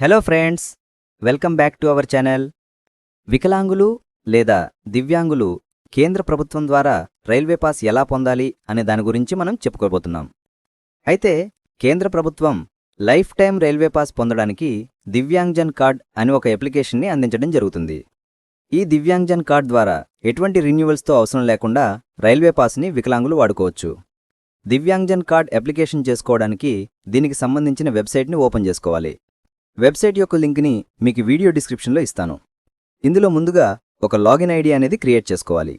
Hello friends welcome back to our channel వికలాంగులు లేదా దివ్యాంగులు కేంద్ర ప్రభుత్వం ద్వారా రైల్వే పాస్ ఎలా పొందాలి అనే దాని గురించి మనం చెప్పుకోబోతున్నాం. అయితే కేంద్ర ప్రభుత్వం లైఫ్ టైం రైల్వే పాస్ పొందడానికి దివ్యాంగ్జన్ కార్డ్ అని ఒక అప్లికేషన్ని అందించడం జరుగుతుంది. ఈ దివ్యాంగ్జన్ కార్డ్ ద్వారా ఎటువంటి రిన్యూవల్స్తో అవసరం లేకుండా రైల్వే పాస్ని వికలాంగులు వాడుకోవచ్చు. దివ్యాంగ్జన్ కార్డ్ అప్లికేషన్ చేసుకోవడానికి దీనికి సంబంధించిన వెబ్సైట్ని ఓపెన్ చేసుకోవాలి. వెబ్సైట్ యొక్క లింక్ని మీకు వీడియో డిస్క్రిప్షన్లో ఇస్తాను. ఇందులో ముందుగా ఒక లాగిన్ ఐడి అనేది క్రియేట్ చేసుకోవాలి.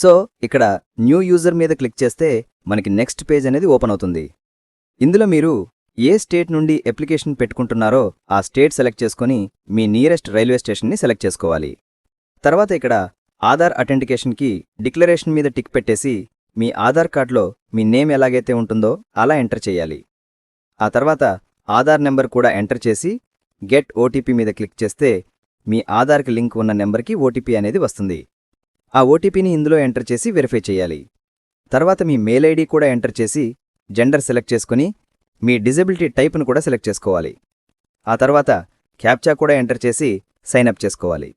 సో ఇక్కడ న్యూ యూజర్ మీద క్లిక్ చేస్తే మనకి నెక్స్ట్ పేజ్ అనేది ఓపెన్ అవుతుంది. ఇందులో మీరు ఏ స్టేట్ నుండి అప్లికేషన్ పెట్టుకుంటున్నారో ఆ స్టేట్ సెలెక్ట్ చేసుకుని మీ నియరెస్ట్ రైల్వే స్టేషన్ని సెలెక్ట్ చేసుకోవాలి. తర్వాత ఇక్కడ ఆధార్ అథెంటికేషన్కి డిక్లరేషన్ మీద టిక్ పెట్టేసి మీ ఆధార్ కార్డులో మీ నేమ్ ఎలాగైతే ఉంటుందో అలా ఎంటర్ చేయాలి. ఆ తర్వాత ఆధార్ నెంబర్ కూడా ఎంటర్ చేసి గెట్ ఓటీపీ మీద క్లిక్ చేస్తే మీ ఆధార్కి లింక్ ఉన్న నెంబర్కి ఓటీపీ అనేది వస్తుంది. ఆ ఓటీపీని ఇందులో ఎంటర్ చేసి వెరిఫై చేయాలి. తర్వాత మీ మెయిల్ ఐడి కూడా ఎంటర్ చేసి జెండర్ సెలెక్ట్ చేసుకుని మీ డిజబిలిటీ టైప్ను కూడా సెలెక్ట్ చేసుకోవాలి. ఆ తర్వాత క్యాప్చా కూడా ఎంటర్ చేసి సైన్ అప్ చేసుకోవాలి.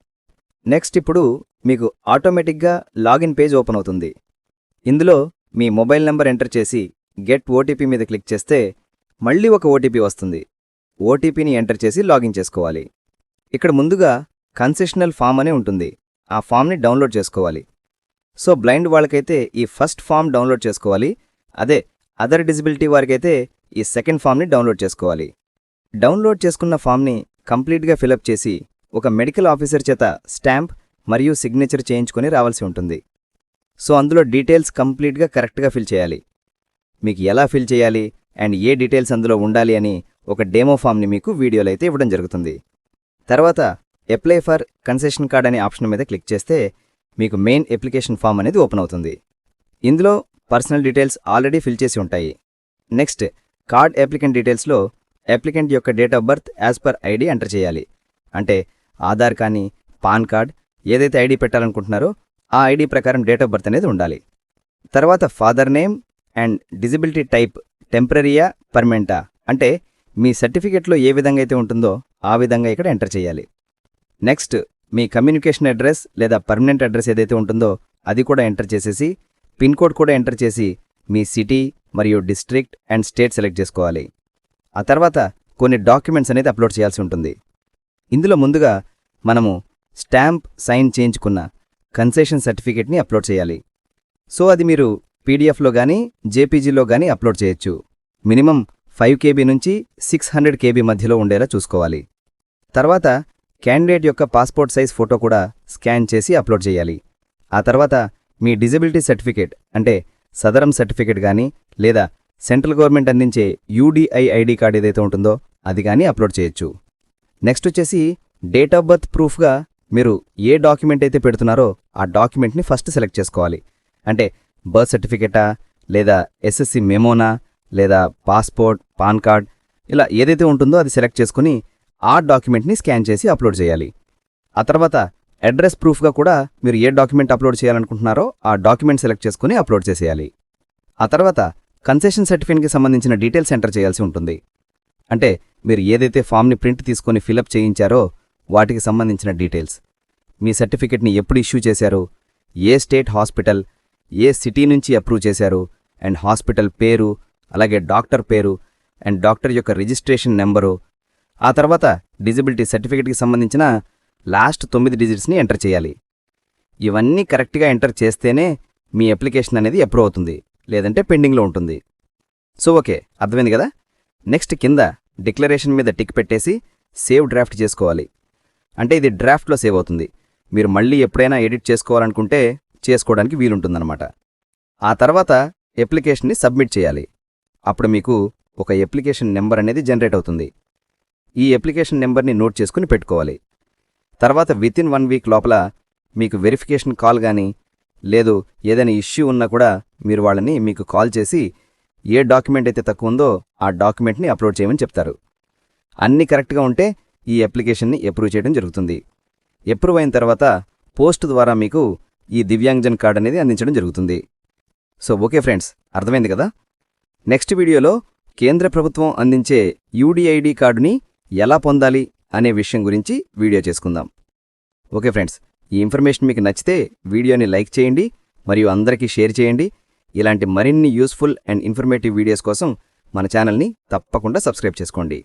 నెక్స్ట్ ఇప్పుడు మీకు ఆటోమేటిక్గా లాగిన్ పేజ్ ఓపెన్ అవుతుంది. ఇందులో మీ మొబైల్ నెంబర్ ఎంటర్ చేసి గెట్ ఓటీపీ మీద క్లిక్ చేస్తే మళ్ళీ ఒక ఓటీపీ వస్తుంది. ఓటీపీని ఎంటర్ చేసి లాగిన్ చేసుకోవాలి. ఇక్కడ ముందుగా కన్సెషనల్ ఫామ్ అనే ఉంటుంది. ఆ ఫామ్ని డౌన్లోడ్ చేసుకోవాలి. సో బ్లైండ్ వాళ్ళకైతే ఈ ఫస్ట్ ఫామ్ డౌన్లోడ్ చేసుకోవాలి. అదే అదర్ డిజిబిలిటీ వారికైతే ఈ సెకండ్ ఫామ్ని డౌన్లోడ్ చేసుకోవాలి. డౌన్లోడ్ చేసుకున్న ఫామ్ని కంప్లీట్గా ఫిలప్ చేసి ఒక మెడికల్ ఆఫీసర్ చేత స్టాంప్ మరియు సిగ్నేచర్ చేయించుకొని రావాల్సి ఉంటుంది. సో అందులో డీటెయిల్స్ కంప్లీట్గా కరెక్ట్గా ఫిల్ చేయాలి. మీకు ఎలా ఫిల్ చేయాలి? అండ్ ఏ డీటెయిల్స్ అందులో ఉండాలి అని ఒక డెమో ఫామ్ని మీకు వీడియోలో అయితే ఇవ్వడం జరుగుతుంది. తర్వాత అప్లై ఫర్ కన్సెషన్ కార్డ్ అనే ఆప్షన్ మీద క్లిక్ చేస్తే మీకు మెయిన్ అప్లికేషన్ ఫామ్ అనేది ఓపెన్ అవుతుంది. ఇందులో పర్సనల్ డీటెయిల్స్ ఆల్రెడీ ఫిల్ చేసి ఉంటాయి. నెక్స్ట్ కార్డ్ అప్లికెంట్ డీటెయిల్స్లో అప్లికెంట్ యొక్క date of birth as per ID enter చేయాలి. అంటే ఆధార్ కానీ పాన్ కార్డ్ ఏదైతే ఐడి పెట్టాలనుకుంటున్నారో ఆ ఐడి ప్రకారం డేట్ ఆఫ్ బర్త్ అనేది ఉండాలి. తర్వాత father name and disability type టెంపరీయా పర్మనెంటా అంటే మీ సర్టిఫికెట్లో ఏ విధంగా అయితే ఉంటుందో ఆ విధంగా ఇక్కడ ఎంటర్ చేయాలి. నెక్స్ట్ మీ కమ్యూనికేషన్ అడ్రస్ లేదా పర్మనెంట్ అడ్రస్ ఏదైతే ఉంటుందో అది కూడా ఎంటర్ చేసేసి పిన్ కోడ్ కూడా ఎంటర్ చేసి మీ సిటీ మరియు డిస్ట్రిక్ట్ అండ్ స్టేట్ సెలెక్ట్ చేసుకోవాలి. ఆ తర్వాత కొన్ని డాక్యుమెంట్స్ అనేది అప్లోడ్ చేయాల్సి ఉంటుంది. ఇందులో ముందుగా మనము స్టాంప్ సైన్ చేయించుకున్న కన్సెషన్ సర్టిఫికేట్ని అప్లోడ్ చేయాలి. సో అది మీరు పీడిఎఫ్లో కానీ జేపీజీలో కానీ అప్లోడ్ చేయొచ్చు. మినిమం ఫైవ్ కేబీ నుంచి సిక్స్ హండ్రెడ్ కేబీ మధ్యలో ఉండేలా చూసుకోవాలి. తర్వాత క్యాండిడేట్ యొక్క పాస్పోర్ట్ సైజ్ ఫోటో కూడా స్కాన్ చేసి అప్లోడ్ చేయాలి. ఆ తర్వాత మీ డిజబిలిటీ సర్టిఫికేట్ అంటే సదరం సర్టిఫికేట్ కానీ లేదా సెంట్రల్ గవర్నమెంట్ అందించే యూడిఐ ఐడి కార్డ్ ఏదైతే ఉంటుందో అది కానీ అప్లోడ్ చేయొచ్చు. నెక్స్ట్ వచ్చేసి డేట్ ఆఫ్ బర్త్ ప్రూఫ్గా మీరు ఏ డాక్యుమెంట్ అయితే పెడుతున్నారో ఆ డాక్యుమెంట్ని ఫస్ట్ సెలెక్ట్ చేసుకోవాలి. అంటే బర్త్ సర్టిఫికేటా లేదా ఎస్ఎస్సి మెమోనా లేదా పాస్పోర్ట్ పాన్ కార్డ్ ఇలా ఏదైతే ఉంటుందో అది సెలెక్ట్ చేసుకుని ఆ డాక్యుమెంట్ని స్కాన్ చేసి అప్లోడ్ చేయాలి. ఆ తర్వాత అడ్రస్ ప్రూఫ్గా కూడా మీరు ఏ డాక్యుమెంట్ అప్లోడ్ చేయాలనుకుంటున్నారో ఆ డాక్యుమెంట్ సెలెక్ట్ చేసుకుని అప్లోడ్ చేసేయాలి. ఆ తర్వాత కన్సెషన్ సర్టిఫికేట్కి సంబంధించిన డీటెయిల్స్ ఎంటర్ చేయాల్సి ఉంటుంది. అంటే మీరు ఏదైతే ఫామ్ని ప్రింట్ తీసుకొని ఫిలప్ చేయించారో వాటికి సంబంధించిన డీటెయిల్స్. మీ సర్టిఫికెట్ని ఎప్పుడు ఇష్యూ చేశారు? ఏ స్టేట్ హాస్పిటల్? ఏ సిటీ నుంచి అప్రూవ్ చేశారు అండ్ హాస్పిటల్ పేరు అలాగే డాక్టర్ పేరు అండ్ డాక్టర్ యొక్క రిజిస్ట్రేషన్ నెంబరు ఆ తర్వాత డిజిబిలిటీ సర్టిఫికేట్కి సంబంధించిన లాస్ట్ తొమ్మిది డిజిట్స్ని ఎంటర్ చేయాలి. ఇవన్నీ కరెక్ట్గా ఎంటర్ చేస్తేనే మీ అప్లికేషన్ అనేది అప్రూవ్ అవుతుంది లేదంటే పెండింగ్లో ఉంటుంది. సో ఓకే అర్థమైంది కదా? నెక్స్ట్ కింద డిక్లరేషన్ మీద టిక్ పెట్టేసి సేవ్ డ్రాఫ్ట్ చేసుకోవాలి. అంటే ఇది డ్రాఫ్ట్లో సేవ్ అవుతుంది. మీరు మళ్ళీ ఎప్పుడైనా ఎడిట్ చేసుకోవాలనుకుంటే చేసుకోవడానికి వీలుంటుందన్నమాట. ఆ తర్వాత అప్లికేషన్ని సబ్మిట్ చేయాలి. అప్పుడు మీకు ఒక అప్లికేషన్ నెంబర్ అనేది జనరేట్ అవుతుంది. ఈ అప్లికేషన్ నెంబర్ని నోట్ చేసుకుని పెట్టుకోవాలి. తర్వాత వితిన్ వన్ వీక్ లోపల మీకు వెరిఫికేషన్ కాల్ కానీ లేదు ఏదైనా ఇష్యూ ఉన్నా కూడా మీరు వాళ్ళని మీకు కాల్ చేసి ఏ డాక్యుమెంట్ అయితే తక్కువ ఉందో ఆ డాక్యుమెంట్ని అప్లోడ్ చేయమని చెప్తారు. అన్నీ కరెక్ట్గా ఉంటే ఈ అప్లికేషన్ని అప్రూవ్ చేయడం జరుగుతుంది. అప్రూవ్ అయిన తర్వాత పోస్ట్ ద్వారా మీకు ఈ దివ్యాంగ్జన్ కార్డ్ అనేది అందించడం జరుగుతుంది. సో ఓకే ఫ్రెండ్స్ అర్థమైంది కదా? నెక్స్ట్ వీడియోలో కేంద్ర ప్రభుత్వం అందించే యూడిఐడి కార్డుని ఎలా పొందాలి అనే విషయం గురించి వీడియో చేసుకుందాం. ఓకే ఫ్రెండ్స్ ఈ ఇన్ఫర్మేషన్ మీకు నచ్చితే వీడియోని లైక్ చేయండి మరియు అందరికీ షేర్ చేయండి. ఇలాంటి మరిన్ని యూస్ఫుల్ అండ్ ఇన్ఫర్మేటివ్ వీడియోస్ కోసం మన ఛానల్ని తప్పకుండా సబ్స్క్రైబ్ చేసుకోండి.